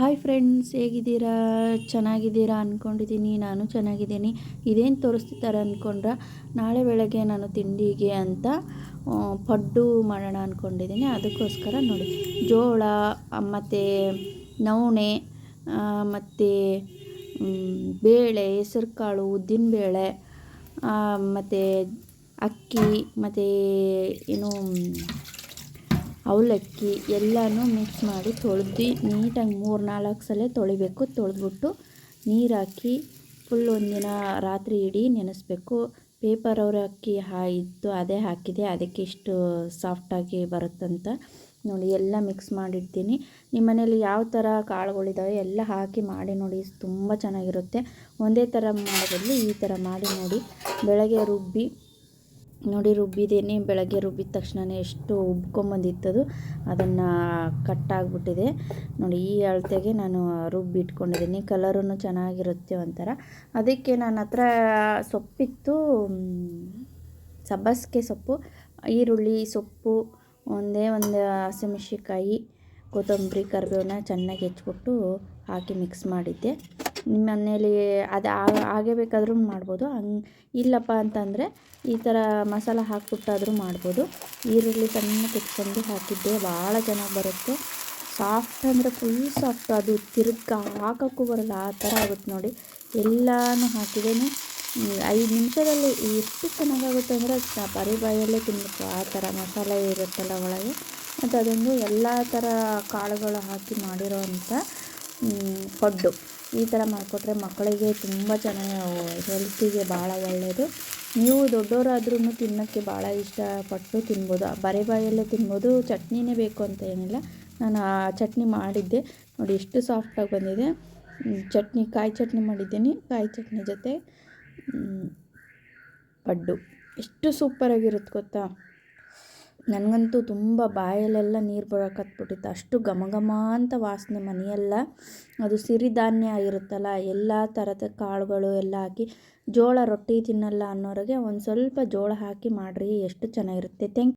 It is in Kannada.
ಹಾಯ್ ಫ್ರೆಂಡ್ಸ್ ಹೇಗಿದ್ದೀರಾ? ಚೆನ್ನಾಗಿದ್ದೀರಾ ಅಂದ್ಕೊಂಡಿದ್ದೀನಿ ನಾನು ಚೆನ್ನಾಗಿದ್ದೀನಿ. ಇದೇನು ತೋರಿಸ್ತಿದ್ದಾರೆ ಅಂದ್ಕೊಂಡ್ರೆ ನಾಳೆ ಬೆಳಗ್ಗೆ ನಾನು ತಿಂಡಿಗೆ ಅಂತ ಪಡ್ಡು ಮಾಡೋಣ ಅಂದ್ಕೊಂಡಿದ್ದೀನಿ ಅದಕ್ಕೋಸ್ಕರ ನೋಡಿ, ಜೋಳ ಮತ್ತು ನವಣೆ ಮತ್ತು ಬೇಳೆ, ಹೆಸರುಕಾಳು, ಉದ್ದಿನಬೇಳೆ ಮತ್ತು ಅಕ್ಕಿ, ಮತ್ತು ಏನು ಅವಲಕ್ಕಿ ಎಲ್ಲನೂ ಮಿಕ್ಸ್ ಮಾಡಿ ತೊಳೆದು ನೀಟಾಗಿ ಮೂರು ನಾಲ್ಕು ಸಲ ತೊಳಿಬೇಕು. ತೊಳೆದ್ಬಿಟ್ಟು ನೀರಾಕಿ ಫುಲ್ ಒಂದಿನ ರಾತ್ರಿ ಇಡೀ ನೆನೆಸ್ಬೇಕು. ಪೇಪರ್ ಅವ್ರ ಅಕ್ಕಿ ಹಾ ಇತ್ತು, ಅದೇ ಹಾಕಿದೆ. ಅದಕ್ಕೆ ಇಷ್ಟು ಸಾಫ್ಟಾಗಿ ಬರುತ್ತಂತ ನೋಡಿ, ಎಲ್ಲ ಮಿಕ್ಸ್ ಮಾಡಿಡ್ತೀನಿ. ನಿಮ್ಮ ಮನೇಲಿ ಯಾವ ಥರ ಕಾಳುಗಳಿದ್ದಾವೆ ಎಲ್ಲ ಹಾಕಿ ಮಾಡಿ ನೋಡಿ, ತುಂಬ ಚೆನ್ನಾಗಿರುತ್ತೆ. ಒಂದೇ ಥರ ಮಾಡೋದ್ರಲ್ಲಿ ಈ ಥರ ಮಾಡಿ ನೋಡಿ. ಬೆಳಗ್ಗೆ ರುಬ್ಬಿ ನೋಡಿ ರುಬ್ಬಿದ್ದೀನಿ, ಬೆಳಗ್ಗೆ ರುಬ್ಬಿದ ತಕ್ಷಣವೇ ಎಷ್ಟು ಉಬ್ಕೊಂಬಂದಿತ್ತದು, ಅದನ್ನು ಕಟ್ಟಾಗ್ಬಿಟ್ಟಿದೆ. ನೋಡಿ, ಈ ಅಳತೆಗೆ ನಾನು ರುಬ್ಬಿಟ್ಕೊಂಡಿದ್ದೀನಿ. ಕಲರೂ ಚೆನ್ನಾಗಿರುತ್ತೆ ಒಂಥರ. ಅದಕ್ಕೆ ನನ್ನ ಹತ್ರ ಸೊಪ್ಪಿತ್ತು ಸಬ್ಬಸ್ಗೆ ಸಬ್ಬಸಿಗೆ ಸೊಪ್ಪು, ಈರುಳ್ಳಿ ಸೊಪ್ಪು, ಒಂದೇ ಒಂದು ಹಸಿಮೆಣ್ಸಿಕಾಯಿ ಕೊತ್ತಂಬರಿ ಕರಿಬೇವನ್ನ ಚೆನ್ನಾಗಿ ಹೆಚ್ಚಿಬಿಟ್ಟು ಹಾಕಿ ಮಿಕ್ಸ್ ಮಾಡಿದ್ದೆ. ನಿಮ್ಮ ಮನೇಲಿ ಅದು ಹಾಗೆ ಬೇಕಾದರೂ ಮಾಡ್ಬೋದು. ಹಂಗೆ ಇಲ್ಲಪ್ಪ ಅಂತಂದರೆ ಈ ಥರ ಮಸಾಲ ಹಾಕಿಬಿಟ್ಟಾದರೂ ಮಾಡ್ಬೋದು. ಈರುಳ್ಳಿ ಸಣ್ಣ ಕುಟ್ಕೊಂಡು ಹಾಕಿದ್ದೆ ಭಾಳ ಚೆನ್ನಾಗಿ ಬರುತ್ತೆ. ಸಾಫ್ಟ್ ಅಂದರೆ ಫುಲ್ ಸಾಫ್ಟ್ ಅದು ತಿರ್ಗಿ ಹಾಕೋಕ್ಕೂ ಬರಲ್ಲ, ಆ ಥರ ಆಗುತ್ತೆ ನೋಡಿ. ಎಲ್ಲನೂ ಹಾಕಿದ್ದೇನೆ. ಐದು ನಿಮಿಷದಲ್ಲಿ ಎಷ್ಟು ಚೆನ್ನಾಗಾಗುತ್ತೆ ಅಂದರೆ ಬರೀ ಬಾಯಲ್ಲೇ ತಿನ್ನಬೇಕು ಆ ಥರ ಮಸಾಲೆ ಇರುತ್ತಲ್ಲ ಒಳಗೆ. ಮತ್ತು ಅದೊಂದು ಎಲ್ಲ ಥರ ಕಾಳುಗಳು ಹಾಕಿ ಮಾಡಿರೋ ಅಂಥ ಪಡ್ಡು. ಈ ಥರ ಮಾಡಿಕೊಟ್ರೆ ಮಕ್ಕಳಿಗೆ ತುಂಬ ಚೆನ್ನಾಗಿ ಹೆಲ್ತಿಗೆ ಭಾಳ ಒಳ್ಳೆಯದು ನೀವು ದೊಡ್ಡವರಾದ್ರೂ ತಿನ್ನೋಕ್ಕೆ ಭಾಳ ಇಷ್ಟಪಟ್ಟು ತಿನ್ಬೋದು. ಬರೀ ಬಾಯಲ್ಲೇ ತಿನ್ಬೋದು, ಚಟ್ನಿನೇ ಬೇಕು ಅಂತ ಏನಿಲ್ಲ. ನಾನು ಆ ಚಟ್ನಿ ಮಾಡಿದ್ದೆ. ನೋಡಿ, ಎಷ್ಟು ಸಾಫ್ಟಾಗಿ ಬಂದಿದೆ. ಚಟ್ನಿ, ಕಾಯಿ ಚಟ್ನಿ ಮಾಡಿದ್ದೀನಿ. ಕಾಯಿ ಚಟ್ನಿ ಜೊತೆ ಪಡ್ಡು. ಎಷ್ಟು ಸೂಪರಾಗಿರುತ್ತೆ ಗೊತ್ತಾ? ನನಗಂತೂ ತುಂಬ ಬಾಯಲ್ಲೆಲ್ಲ ನೀರು ಬರೋಕತ್ಬಿಟ್ಟಿತ್ತು ಅಷ್ಟು ಘಮ ಘಮ ಅಂತ ವಾಸನೆ ಮನೆಯೆಲ್ಲ. ಅದು ಸಿರಿಧಾನ್ಯ ಇರುತ್ತಲ್ಲ ಎಲ್ಲ ಥರದ ಕಾಳುಗಳು ಎಲ್ಲ ಹಾಕಿ ಜೋಳ ರೊಟ್ಟಿ ತಿನ್ನಲ್ಲ ಅನ್ನೋರಿಗೆ ಒಂದು ಸ್ವಲ್ಪ ಜೋಳ ಹಾಕಿ ಮಾಡಿರಿ, ಎಷ್ಟು ಚೆನ್ನಾಗಿರುತ್ತೆ. ಥ್ಯಾಂಕ್